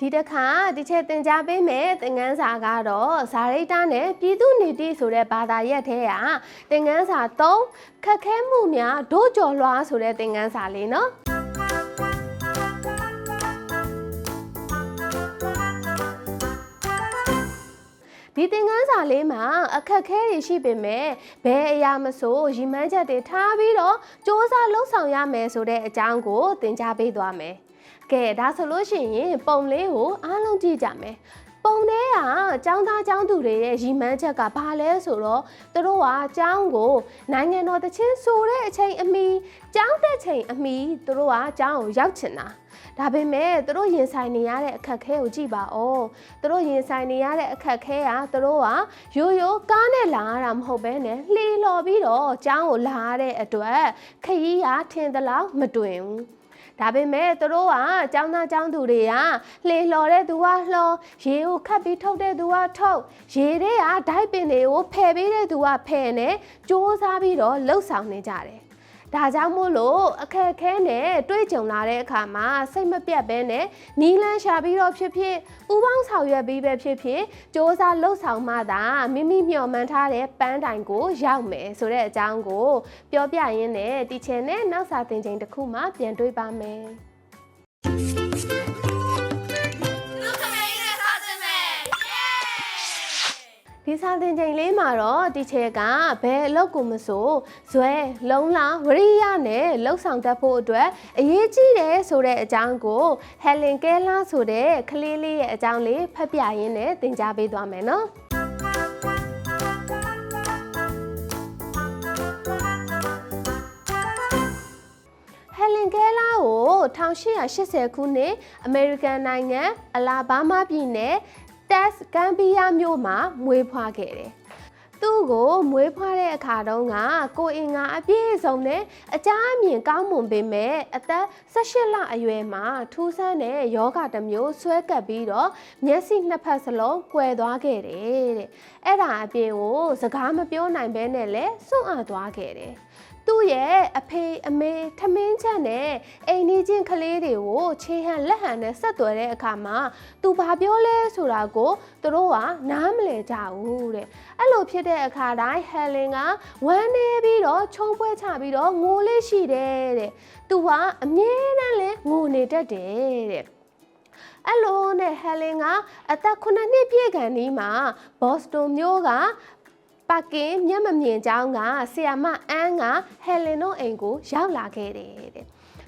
ဒီတစ်ခါဒီချက်သင်ကြားပေးမယ်သင်ခန်းစာကတော့ဇာရိတနဲ့ပြည်သူနေတိဆိုတဲ့ဘာသာရပ်ထဲကသင်ခန်းစာ3ခက်ခဲမှုများဒို့ကျော်လွှားဆိုတဲ့သင်ခန်းစာလေးနော်ဒီသင်ခန်းစာလေးမှာအခက်အခဲတွေရှိပေမဲ့ဘယ်အရာမဆိုရီမန်းချက်တွေထားပြီးတော့စ조사လှုပ်ဆောင်ရမယ်ဆိုတဲ့အကြောင်းကိုသင်ကြားပေးသွားမယ်။ ကဲဒါဆိုလို့ရှိရင်ပုံလေးကိုအားလုံးကြည့်ကြမယ်။ပုံထဲကចောင်းသားចောင်းသူတွေရဲ့ရီမန်းချက်ကဘာလဲဆိုတော့သူတို့ကចောင်းကိုနိုင်ငံတော်တချင်းဆိုတဲ့အချိန်အမီចောင်းတဲ့ချိန်အမီသူတို့ကចောင်းကိုရောက်ချင်တာ။ဒါပေမဲ့သူတို့ရင်ဆိုင်နေရတဲ့အခက်အခဲကိုကြည့်ပါဦး။သူတို့ရင်ဆိုင်နေရတဲ့အခက်အခဲကသူတို့ကရိုးရိုးကားနဲ့လာရတာမဟုတ်ဘဲနဲ့လှေလော်ပြီးတော့ចောင်းကိုလာရတဲ့အတွက်ခရီးကထင်သလောက်မတွင်ဘူး။ ဒါပေမဲ့သူတို့ကចောင်းသားចောင်းသူတွေကလှေလှော်တဲ့သူကလှော်ရေကိုခတ်ပြီးထုတ်တဲ့သူကထုတ်ရေတွေကဒိုက်ပင်တွေကိုဖယ်ပေးတဲ့သူကဖယ်နဲ့စူးစမ်းပြီးတော့လှုပ်ဆောင်နေကြတယ်။ ဒါကြောင့်မို့လို့အခက်အခဲနဲ့တွေ့ကြုံလာတဲ့အခါမှာစိတ်မပြတ်ဘဲနဲ့နီးလန်းရှာပြီးတော့ဖြစ်ဖြစ်ပူပေါင်းဆောင်ရွက်ပြီးပဲဖြစ်ဖြစ်စ조사လှုပ်ဆောင်မှသာမိမိမျှော်မှန်းထားတဲ့ပန်းတိုင်ကိုရောက်မယ်ဆိုတဲ့အကြောင်းကို ပြောပြရင်းနဲ့တီချင်နဲ့နောက်စာသင်ချိန်တစ်ခုမှပြန်တွေ့ပါမယ် စာသင်ချိန်လေးမှာတော့တီချေကဘယ်အလုပ်ကိုမဆိုဇွဲလုံးလာဝရိယနဲ့လှုပ်ဆောင်တတ်ဖို့အတွက်အရေးကြီးတယ်ဆိုတဲ့အကြောင်းကိုဟယ်လင်ကဲလာဆိုတဲ့ကလေးလေးရဲ့အကြောင်းလေးဖတ်ပြရင်းနဲ့သင်ကြားပေးသွားမယ်နော်ဟယ်လင်ကဲလာကို1880ခုနှစ်အမေရိကန်နိုင်ငံအလာဘားမားပြည်နယ် တက်စ်ဂမ်ဘီယာမြို့မှာမွေးဖွားခဲ့တယ်။သူ့ကိုမွေးဖွားတဲ့အခါတုန်းကကိုအင်ငါအပြည့်စုံနဲ့အကြအမြင်ကောင်းမွန်ပေမဲ့အသက်18လအရွယ်မှာထူးဆန်းတဲ့ယောဂတစ်မျိုးဆွဲကပ်ပြီးတော့မျက်စိနှစ်ဖက်စလုံးကွယ်သွားခဲ့တယ်တဲ့။အဲ့ဒါအပြင်ကိုစကားမပြောနိုင်ဘဲနဲ့လည်းစွန့်အားသွားခဲ့တယ်။ သူ့ရဲ့အဖေအမေထမင်းချက်နဲ့အိမ်နီးချင်းကလေးတွေကိုခြေဟန်လက်ဟန်နဲ့ဆက်သွယ်တဲ့အခါမှာသူဘာပြောလဲဆိုတာကိုသူတို့ကနားမလည်ကြဘူးတဲ့အဲ့လိုဖြစ်တဲ့အခါတိုင်းဟယ်လင်ကဝမ်းနေပြီးတော့ခြုံပွဲချပြီးတော့ငိုလေးရှိတယ်တဲ့သူကအမြဲတမ်းလဲငိုနေတတ်တယ်တဲ့အဲ့လိုနဲ့ဟယ်လင်ကအသက်9နှစ်ပြည့်ခါနီးမှာဘော့စတွန်မြို့က ပါကင်မျက်မမြင်ကြောင်းကဆီယာမအန်းကဟယ်လင်တို့အိမ်ကိုရောက်လာခဲ့တယ်တဲ့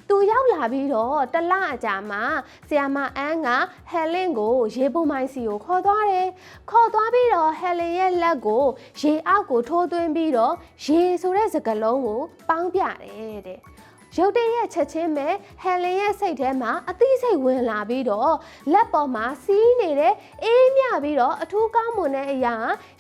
သူရောက်လာပြီးတော့တလအကြာမှာဆီယာမအန်းကဟယ်လင်ကို ရေပုံမိုင်းစီကိုခေါ်သွားတယ်ခေါ်သွားပြီးတော့ဟယ်လင်ရဲ့လက်ကိုရေအောက်ကိုထိုးသွင်းပြီးတော့ရေဆိုတဲ့စကလုံးကိုပေါင်းပြတယ်တဲ့ရုတ်တရက်ချက်ချင်းပဲဟယ်လင်ရဲ့စိတ်ထဲမှာအသိစိတ်ဝင်လာပြီးတော့လက်ပေါ်မှာစီးနေတဲ့အေးမြ ပြီးတော့အထူးကောင်းမွန်တဲ့အရာ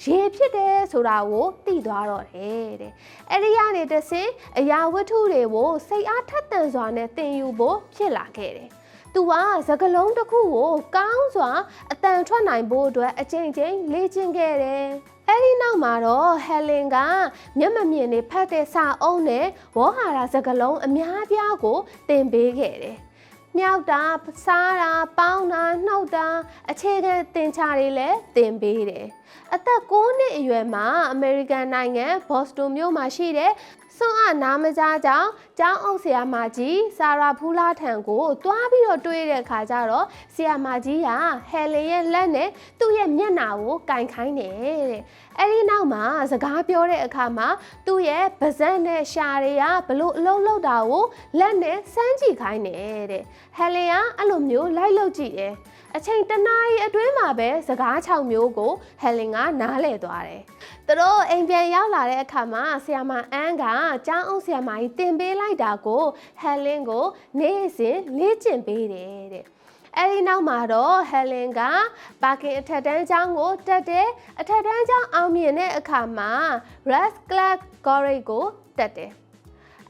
ရေဖြစ်တယ်ဆိုတာကိုသိသွားတော့တယ်တဲ့အဲ့ဒီကနေတဆင်အရာဝတ္ထုတွေကိုစိတ်အားထက်သန်စွာနဲ့သင်ယူဖို့ဖြစ်လာခဲ့တယ်သူကစကလုံးတစ်ခုကိုကောင်းစွာအတန်ထွက်နိုင်ဖို့အတွက်အချိန်ချင်းလေ့ကျင့်ခဲ့တယ်။အဲဒီနောက်မှာတော့ဟယ်လင်ကမျက်မမြင်နေဖတ်တဲ့စာအုပ်နဲ့ဝေါဟာရစကလုံးအများပြားကိုသင်ပေးခဲ့တယ်။ မြောက်တာစားတာပေါင်းတာနှုတ်တာအခြေခံသင်ချာတွေလည်းသင်ပေးတယ်။ အသက်9နှစ်အရွယ်မှာအမေရိကန်နိုင်ငံဘော့စတွန်မြို့မှာရှိတဲ့စွန့်အနာမကြားကြောင့်ကျောင်းအုပ်ဆရာမကြီးဆာရာဖူးလာထံကိုတွားပြီးတော့တွေးတဲ့အခါကျတော့ဆရာမကြီးကဟယ်လင်ရဲ့လက်နဲ့သူ့ရဲ့မျက်နှာကိုကင်ခိုင်းတယ်တဲ့အဲ့ဒီနောက်မှာစကားပြောတဲ့အခါမှာသူ့ရဲ့ပါးစပ်နဲ့ရှာတွေကဘလို့အလုံးလုံးတာကိုလက်နဲ့စမ်းကြည့်ခိုင်းတယ်တဲ့ဟယ်လင်ကအဲ့လိုမျိုးလိုက်လုပ်ကြည့်တယ်အချိန်တနာရီအတွင်းမှာပဲစကား6မျိုးကိုဟယ်လင်ကနားလည်သွားတယ်။သူတို့အိမ်ပြန်ရောက်လာတဲ့အခါမှာဆီယာမအန်းကကျောင်းအောင်ဆီယာမကြီးတင်ပေးလိုက်တာကိုဟယ်လင်ကိုနေ့စဉ်လေ့ကျင့်ပေးတယ်တဲ့။အဲဒီနောက်မှာတော့ဟယ်လင်ကပါကင်အထက်တန်းကျောင်းကိုတက်တယ်အထက်တန်းကျောင်းအောင်မြင်တဲ့အခါမှာ Ras Clark College ကိုတက်တယ်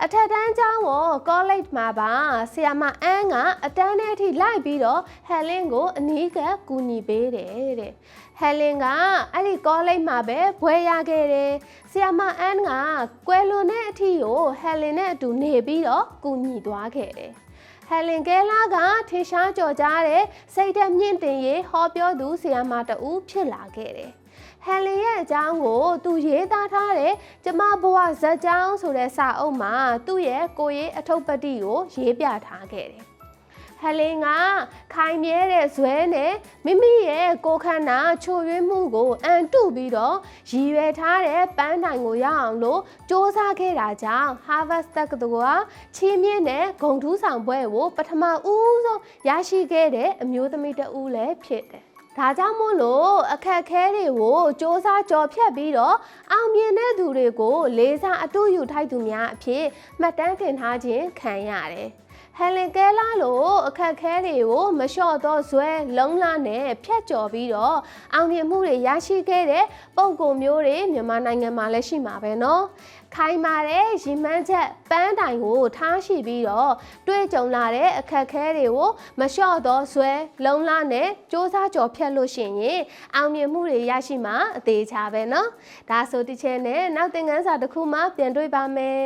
အထက်တန်းကျောင်းကို college မှာပါဆီယာမအန်းကအတန်းထဲအထိလိုက်ပြီးတော့ဟယ်လင်ကိုအနီးကပ်ကူညီပေးတယ်တဲ့ဟယ်လင်ကအဲ့ဒီ college မှာပဲဘွဲရခဲ့တယ်ဆီယာမအန်းကကွယ်လွန်တဲ့အထိကိုဟယ်လင်နဲ့အတူနေပြီးတော့ကူညီသွားခဲ့တယ်ဟဟယ်လင်ကဲလာကထင်ရှားကြော်ကြားတဲ့စိတ်ဓာတ်မြင့်တင်ရေးဟောပြောသူဆီယာမတဦးဖြစ်လာခဲ့တယ်။ ဟယ်လင်ရဲ့အကြောင်းကိုသူရေးသားထားတဲ့ကျမဘဝဇက်ကြောင်းဆိုတဲ့စာအုပ်မှာသူ့ရဲ့ကိုယ်ရေးအထုပ်ပတ္တိကိုရေးပြထားခဲ့တယ်။ဟယ်လင်ကခိုင်မြဲတဲ့ဇွဲနဲ့မိမိရဲ့ကိုယ်ခန္ဓာချို့ယွင်းမှုကိုအန်တုပြီးတော့ရည်ရွယ်ထားတဲ့ပန်းတိုင်ကိုရအောင်လို့စ조사ခဲ့တာကြောင့် Harvard တက္ကသိုလ်ကချီးမြှင့်တဲ့ဂုဏ်ထူးဆောင်ဘွဲ့ကိုပထမဦးဆုံးရရှိခဲ့တဲ့အမျိုးသမီးတစ်ဦးလည်းဖြစ်တယ်။ ဒါကြောင့်မို့လို့အခက်အခဲတွေကိုစ조사ကြော်ဖြတ်ပြီးတော့အောင်မြင်တဲ့သူတွေကို လေးစားအတူယူထိုက်သူများအဖြစ်မှတ်တမ်းတင်ထားခြင်းခံရတယ်။ ဟယ်လင်ကဲလာလို့အခက်အခဲတွေကိုမလျှော့တော့ဇွဲလုံးလာနဲ့ဖြတ်ကျော်ပြီးတော့အောင်မြင်မှုတွေရရှိခဲ့တဲ့ပုံကိုမျိုးတွေမြန်မာနိုင်ငံမှာလည်းရှိမှာပဲเนาะခိုင်မာတဲ့ရင်မှန်းချက်ပန်းတိုင်ကိုထားရှိပြီးတော့တွေ့ကြုံလာတဲ့အခက်အခဲတွေကိုမလျှော့တော့ဇွဲလုံးလာနဲ့စ조사ကြော်ဖြတ်လို့ရှိရင်အောင်မြင်မှုတွေရရှိမှာအသေးချာပဲเนาะဒါဆိုဒီချဲနဲ့နောက်သင်ခန်းစာတစ်ခုမှပြန်တွေ့ပါမယ်